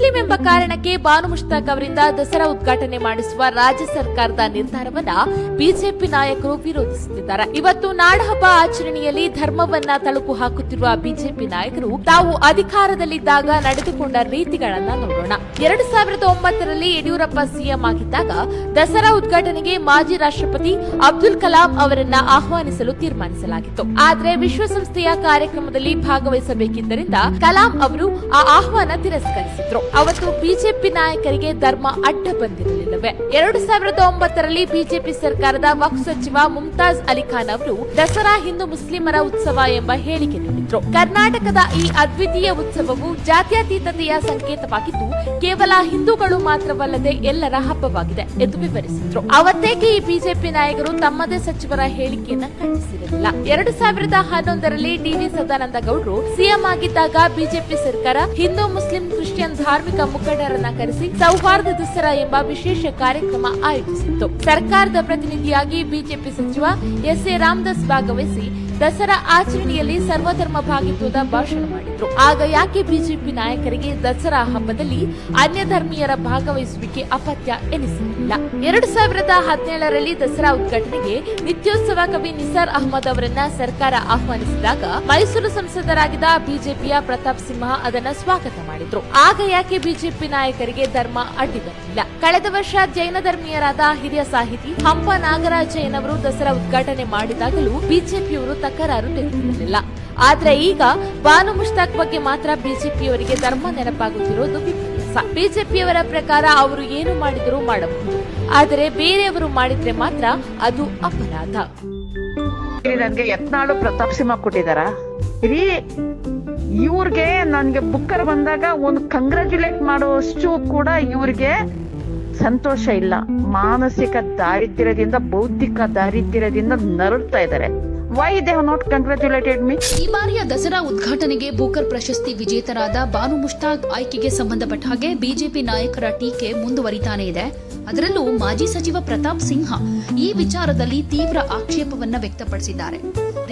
Muslim ಎಂಬ ಕಾರಣಕ್ಕೆ ಬಾನು ಮುಷ್ತಾಕ್ ಅವರಿಂದ ದಸರಾ ಉದ್ಘಾಟನೆ ಮಾಡಿಸುವ ರಾಜ್ಯ ಸರ್ಕಾರದ ನಿರ್ಧಾರವನ್ನ ಬಿಜೆಪಿ ನಾಯಕರು ವಿರೋಧಿಸುತ್ತಿದ್ದಾರೆ. ಇವತ್ತು ನಾಡಹಬ್ಬ ಆಚರಣೆಯಲ್ಲಿ ಧರ್ಮವನ್ನ ತಳುಕು ಹಾಕುತ್ತಿರುವ ಬಿಜೆಪಿ ನಾಯಕರು ತಾವು ಅಧಿಕಾರದಲ್ಲಿದ್ದಾಗ ನಡೆದುಕೊಂಡ ರೀತಿಗಳನ್ನ ನೋಡೋಣ. ಎರಡು ಸಾವಿರದ ಒಂಬತ್ತರಲ್ಲಿ ಯಡಿಯೂರಪ್ಪ ಸಿಎಂ ಆಗಿದ್ದಾಗ ದಸರಾ ಉದ್ಘಾಟನೆಗೆ ಮಾಜಿ ರಾಷ್ಟ್ರಪತಿ ಅಬ್ದುಲ್ ಕಲಾಂ ಅವರನ್ನ ಆಹ್ವಾನಿಸಲು ತೀರ್ಮಾನಿಸಲಾಗಿತ್ತು. ಆದರೆ ವಿಶ್ವಸಂಸ್ಥೆಯ ಕಾರ್ಯಕ್ರಮದಲ್ಲಿ ಭಾಗವಹಿಸಬೇಕಿದ್ದರಿಂದ ಕಲಾಂ ಅವರು ಆ ಆಹ್ವಾನ ತಿರಸ್ಕರಿಸಿದ್ರು. ಅವತ್ತು ಬಿಜೆಪಿ ನಾಯಕರಿಗೆ ಧರ್ಮ ಅಡ್ಡ ಬಂದಿರಲಿಲ್ಲವೇ. ಎರಡು ಸಾವಿರದ ಒಂಬತ್ತರಲ್ಲಿ ಬಿಜೆಪಿ ಸರ್ಕಾರದ ವಕ್ಫ್ ಸಚಿವ ಮುಮ್ತಾಜ್ ಅಲಿ ಖಾನ್ ಅವರು ದಸರಾ ಹಿಂದೂ ಮುಸ್ಲಿಮರ ಉತ್ಸವ ಎಂಬ ಹೇಳಿಕೆ ನೀಡಿದ್ರು. ಕರ್ನಾಟಕದ ಈ ಅದ್ವಿತೀಯ ಉತ್ಸವವು ಜಾತ್ಯತೀತತೆಯ ಸಂಕೇತವಾಗಿದ್ದು, ಕೇವಲ ಹಿಂದೂಗಳು ಮಾತ್ರವಲ್ಲದೆ ಎಲ್ಲರ ಹಬ್ಬವಾಗಿದೆ ಎಂದು ವಿವರಿಸಿದ್ರು. ಅವತ್ತೇಕೆ ಈ ಬಿಜೆಪಿ ನಾಯಕರು ತಮ್ಮದೇ ಸಚಿವರ ಹೇಳಿಕೆಯನ್ನು ಖಂಡಿಸಿರಲಿಲ್ಲ. ಎರಡು ಸಾವಿರದ ಹನ್ನೊಂದರಲ್ಲಿ ಡಿವಿ ಸದಾನಂದ ಗೌಡರು ಸಿಎಂ ಆಗಿದ್ದಾಗ ಬಿಜೆಪಿ ಸರ್ಕಾರ ಹಿಂದೂ ಮುಸ್ಲಿಂ ಕ್ರಿಶ್ಚಿಯನ್ ಮುಖಂಡರನ್ನ ಕರೆಸಿ ಸೌಹಾರ್ದ ದಸರಾ ಎಂಬ ವಿಶೇಷ ಕಾರ್ಯಕ್ರಮ ಆಯೋಜಿಸಿತ್ತು. ಸರ್ಕಾರದ ಪ್ರತಿನಿಧಿಯಾಗಿ ಬಿಜೆಪಿ ಸಚಿವ ಎಸ್ ಎ ರಾಮದಾಸ್ ಭಾಗವಹಿಸಿ ದಸರಾ ಆಚರಣೆಯಲ್ಲಿ ಸರ್ವಧರ್ಮ ಭಾಗಿತ್ವದ ಭಾಷಣ ಮಾಡಿದ್ರು. ಆಗ ಯಾಕೆ ಬಿಜೆಪಿ ನಾಯಕರಿಗೆ ದಸರಾ ಹಬ್ಬದಲ್ಲಿ ಅನ್ಯ ಧರ್ಮೀಯರ ಭಾಗವಹಿಸುವಿಕೆ ಅಪತ್ಯ ಎನಿಸಲಿಲ್ಲ ಎರಡು ಸಾವಿರದ ಹದಿನೇಳರಲ್ಲಿ ದಸರಾ ಉದ್ಘಾಟನೆಗೆ ನಿತ್ಯೋತ್ಸವ ಕವಿ ನಿಸಾರ್ ಅಹಮದ್ ಅವರನ್ನ ಸರ್ಕಾರ ಆಹ್ವಾನಿಸಿದಾಗ ಮೈಸೂರು ಸಂಸದರಾಗಿದ್ದ ಬಿಜೆಪಿಯ ಪ್ರತಾಪ್ ಸಿಂಹ ಅದನ್ನ ಸ್ವಾಗತ ಮಾಡಿದ್ರು. ಆಗ ಯಾಕೆ ಬಿಜೆಪಿ ನಾಯಕರಿಗೆ ಧರ್ಮ ಅಡ್ಡಿ ಬರಲಿಲ್ಲ ಕಳೆದ ವರ್ಷ ಜೈನ ಧರ್ಮೀಯರಾದ ಹಿರಿಯ ಸಾಹಿತಿ ಹಂಪ ನಾಗರಾಜ್ ದಸರಾ ಉದ್ಘಾಟನೆ ಮಾಡಿದಾಗಲೂ ಬಿಜೆಪಿಯವರು ತಕರಾರು ತೆಗೆದುಕೊಂಡಿಲ್ಲ ಆದ್ರೆ ಈಗ ಬಾನು ಮುಷ್ತಾಕ್ ಬಗ್ಗೆ ಮಾತ್ರ ಬಿಜೆಪಿಯವರಿಗೆ ಧರ್ಮ ನೆನಪಾಗುತ್ತಿರೋದು ವಿಪರ್ಯಾಸ ಬಿಜೆಪಿಯವರ ಪ್ರಕಾರ ಅವರು ಏನು ಮಾಡಿದರೂ ಮಾಡಬಹುದು. ಆದರೆ ಬೇರೆಯವರು ಮಾಡಿದ್ರೆ ಮಾತ್ರ ಅದು ಅಪರಾಧ. ನನ್ಗೆ ಯತ್ನಾಳು ಪ್ರತಾಪ್ ಸಿಂಹ ಕೊಟ್ಟಿದಾರ? ಇವ್ರಿಗೆ ನನ್ಗೆ ಬುಕ್ಕರ್ ಬಂದಾಗ ಒಂದು ಕಂಗ್ರಾಚುಲೇಟ್ ಮಾಡುವಷ್ಟು ಕೂಡ ಇವ್ರಿಗೆ ಸಂತೋಷ ಇಲ್ಲ. ಮಾನಸಿಕ ದಾರಿದ್ರ್ಯದಿಂದ, ಬೌದ್ಧಿಕ ದಾರಿದ್ರ್ಯದಿಂದ ನರಳ್ತಾ ಇದ್ದಾರೆ why they have not congratulated me ಈ ಬಾರಿಯ ದಸರಾ ಉದ್ಘಾಟನೆಗೆ ಬೂಕರ್ ಪ್ರಶಸ್ತಿ ವಿಜೇತರಾದ ಬಾನು ಮುಷ್ತಾಕ್ ಆಯ್ಕೆಗೆ ಸಂಬಂಧಪಟ್ಟ ಹಾಗೆ ಬಿಜೆಪಿ ನಾಯಕರ ಟೀಕೆ ಮುಂದುವರಿತಾನೆ ಇದೆ. ಅದರಲ್ಲೂ ಮಾಜಿ ಸಚಿವ ಪ್ರತಾಪ್ ಸಿಂಹ ಈ ವಿಚಾರದಲ್ಲಿ ತೀವ್ರ ಆಕ್ಷೇಪವನ್ನು ವ್ಯಕ್ತಪಡಿಸಿದ್ದಾರೆ.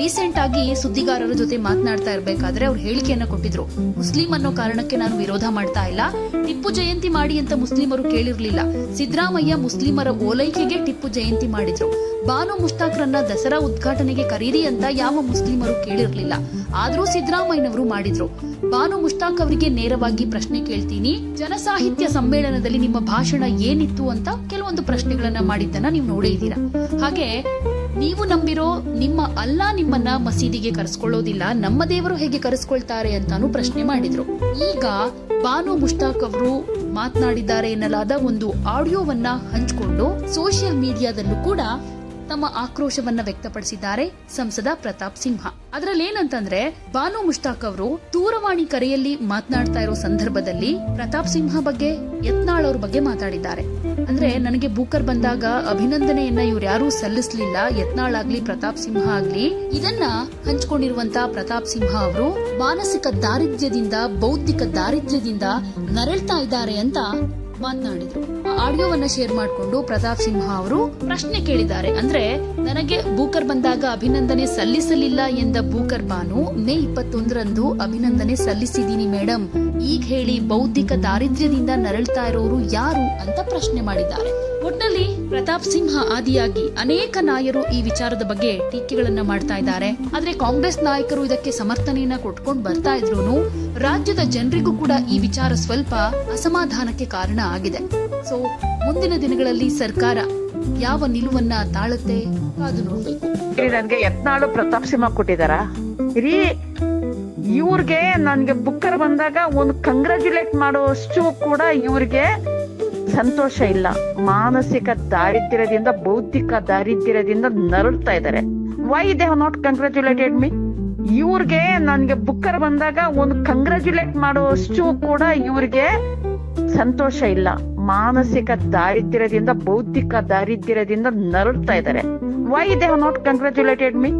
ರೀಸೆಂಟ್ ಆಗಿ ಸುದ್ದಿಗಾರರ ಜೊತೆ ಮಾತನಾಡ್ತಾ ಇರಬೇಕಾದ್ರೆ ಅವ್ರು ಹೇಳಿಕೆಯನ್ನ ಕೊಟ್ಟಿದ್ರು. ಮುಸ್ಲಿಂ ಅನ್ನೋ ಕಾರಣಕ್ಕೆ ನಾನು ವಿರೋಧ ಮಾಡ್ತಾ ಇಲ್ಲ. ಟಿಪ್ಪು ಜಯಂತಿ ಮಾಡಿ ಅಂತ ಮುಸ್ಲಿಮರು ಕೇಳಿರ್ಲಿಲ್ಲ. ಸಿದ್ದರಾಮಯ್ಯ ಮುಸ್ಲಿಮರ ಓಲೈಕೆಗೆ ಟಿಪ್ಪು ಜಯಂತಿ ಮಾಡಿದ್ರು. ಬಾನು ಮುಷ್ತಾಕ್ರನ್ನ ದಸರಾ ಉದ್ಘಾಟನೆಗೆ ಕರೀರಿ ಅಂತ ಯಾವ ಮುಸ್ಲಿಮರು ಕೇಳಿರ್ಲಿಲ್ಲ. ಆದ್ರೂ ಸಿದ್ದರಾಮಯ್ಯನವರು ಮಾಡಿದ್ರು. ಬಾನು ಮುಷ್ತಾಕ್ ಅವರಿಗೆ ನೇರವಾಗಿ ಪ್ರಶ್ನೆ ಕೇಳ್ತೀನಿ. ಜನಸಾಹಿತ್ಯ ಸಮ್ಮೇಳನದಲ್ಲಿ ನಿಮ್ಮ ಭಾಷಣ ಏನಿತ್ತು ಅಂತ ಕೆಲವೊಂದು ಪ್ರಶ್ನೆಗಳನ್ನ ಮಾಡಿದ್ದನ್ನ ನೀವು ನೋಡೇ ಇದ್ದೀರಾ? ಹಾಗೆ ನೀವು ನಂಬಿರೋ ನಿಮ್ಮ ಅಲ್ಲಾ ನಿಮ್ಮನ್ನ ಮಸೀದಿಗೆ ಕರೆಸ್ಕೊಳ್ಳೋದಿಲ್ಲ, ನಮ್ಮ ದೇವರು ಹೇಗೆ ಕರೆಸ್ಕೊಳ್ತಾರೆ ಅಂತಾನು ಪ್ರಶ್ನೆ ಮಾಡಿದ್ರು. ಈಗ ಬಾನು ಮುಷ್ತಾಕ್ ಅವರು ಮಾತನಾಡಿದ್ದಾರೆ ಎನ್ನಲಾದ ಒಂದು ಆಡಿಯೋವನ್ನ ಹಂಚಿಕೊಂಡು ಸೋಷಿಯಲ್ ಮೀಡಿಯಾದಲ್ಲೂ ಕೂಡ ತಮ್ಮ ಆಕ್ರೋಶವನ್ನ ವ್ಯಕ್ತಪಡಿಸಿದ್ದಾರೆ ಸಂಸದ ಪ್ರತಾಪ್ ಸಿಂಹ. ಅದರಲ್ಲಿ ಏನಂತಂದ್ರೆ, ಬಾನು ಮುಷ್ತಾಕ್ ಅವರು ದೂರವಾಣಿ ಕರೆಯಲ್ಲಿ ಮಾತನಾಡ್ತಾ ಇರೋ ಸಂದರ್ಭದಲ್ಲಿ ಪ್ರತಾಪ್ ಸಿಂಹ ಬಗ್ಗೆ, ಯತ್ನಾಳ್ ಅವ್ರ ಬಗ್ಗೆ ಮಾತಾಡಿದ್ದಾರೆ. ಅಂದ್ರೆ ನನಗೆ ಬೂಕರ್ ಬಂದಾಗ ಅಭಿನಂದನೆಯನ್ನ ಇವ್ರು ಯಾರೂ ಸಲ್ಲಿಸ್ಲಿಲ್ಲ, ಯತ್ನಾಳ್ ಆಗ್ಲಿ, ಪ್ರತಾಪ್ ಸಿಂಹ ಆಗ್ಲಿ. ಇದನ್ನ ಹಂಚಿಕೊಂಡಿರುವಂತ ಪ್ರತಾಪ್ ಸಿಂಹ ಅವರು ಮಾನಸಿಕ ದಾರಿದ್ರ್ಯದಿಂದ, ಬೌದ್ಧಿಕ ದಾರಿದ್ರ್ಯದಿಂದ ನರಳ್ತಾ ಇದ್ದಾರೆ ಅಂತ ಮಾತನಾಡಿದ್ರು. ಆಡಿಯೋವನ್ನ ಶೇರ್ ಮಾಡಿಕೊಂಡು ಪ್ರತಾಪ್ ಸಿಂಹ ಅವರು ಪ್ರಶ್ನೆ ಕೇಳಿದ್ದಾರೆ. ಅಂದ್ರೆ, ನನಗೆ ಬೂಕರ್ ಬಂದಾಗ ಅಭಿನಂದನೆ ಸಲ್ಲಿಸಲಿಲ್ಲ ಎಂದ ಬೂಕರ್ ಬಾನು, ಮೇ ಇಪ್ಪತ್ತೊಂದರಂದು ಅಭಿನಂದನೆ ಸಲ್ಲಿಸಿದೀನಿ ಮೇಡಮ್ ಈಗ ಹೇಳಿ ಬೌದ್ಧಿಕ ದಾರಿದ್ರ್ಯದಿಂದ ನರಳ್ತಾ ಇರೋರು ಯಾರು ಅಂತ ಪ್ರಶ್ನೆ ಮಾಡಿದ್ದಾರೆ. ಒಟ್ನಲ್ಲಿ ಪ್ರತಾಪ್ ಸಿಂಹ ಆದಿಯಾಗಿ ಅನೇಕ ನಾಯರು ಈ ವಿಚಾರದ ಬಗ್ಗೆ ಟೀಕೆಗಳನ್ನ ಮಾಡ್ತಾ ಇದ್ದಾರೆ. ಆದ್ರೆ ಕಾಂಗ್ರೆಸ್ ನಾಯಕರು ಇದಕ್ಕೆ ಸಮರ್ಥನೆಯನ್ನ ಕೊಟ್ಕೊಂಡು ಬರ್ತಾ ಇದ್ರು ರಾಜ್ಯದ ಜನರಿಗೂ ಕೂಡ ಈ ವಿಚಾರ ಸ್ವಲ್ಪ ಅಸಮಾಧಾನಕ್ಕೆ ಕಾರಣ ಆಗಿದೆ. ಸೊ ಮುಂದಿನ ದಿನಗಳಲ್ಲಿ ಸರ್ಕಾರ ಯಾವ ನಿಲುವನ್ನ ತಾಳುತ್ತೆ ಅದು ನೋಡ್ಬೇಕು. ನನ್ಗೆ ಯತ್ನಾಳು ಪ್ರತಾಪ್ ಸಿಂಹ ಕೊಟ್ಟಿದಾರ. ಇವ್ರಿಗೆ ನನ್ಗೆ ಬುಕ್ಕರ್ ಬಂದಾಗ ಒಂದು ಕಂಗ್ರಾಚುಲೇಟ್ ಮಾಡೋಷ್ಟು ಕೂಡ ಇವ್ರಿಗೆ ಸಂತೋಷ ಇಲ್ಲ. ಮಾನಸಿಕ ದಾರಿದ್ರ್ಯದಿಂದ, ಬೌದ್ಧಿಕ ದಾರಿದ್ರ್ಯದಿಂದ ನರಳ್ತಾ ಇದ್ದಾರೆ. Why they have not congratulated me ಇವ್ರಿಗೆ ನನ್ಗೆ ಬುಕ್ಕರ್ ಬಂದಾಗ ಒಂದು ಕಂಗ್ರ್ಯಾಚುಲೇಟ್ ಮಾಡುವಷ್ಟು ಕೂಡ ಇವ್ರಿಗೆ ಸಂತೋಷ ಇಲ್ಲ. ಮಾನಸಿಕ ದಾರಿದ್ರ್ಯದಿಂದ, ಬೌದ್ಧಿಕ ದಾರಿದ್ರ್ಯದಿಂದ ನರಳ್ತಾ ಇದ್ದಾರೆ. Why they have not congratulated me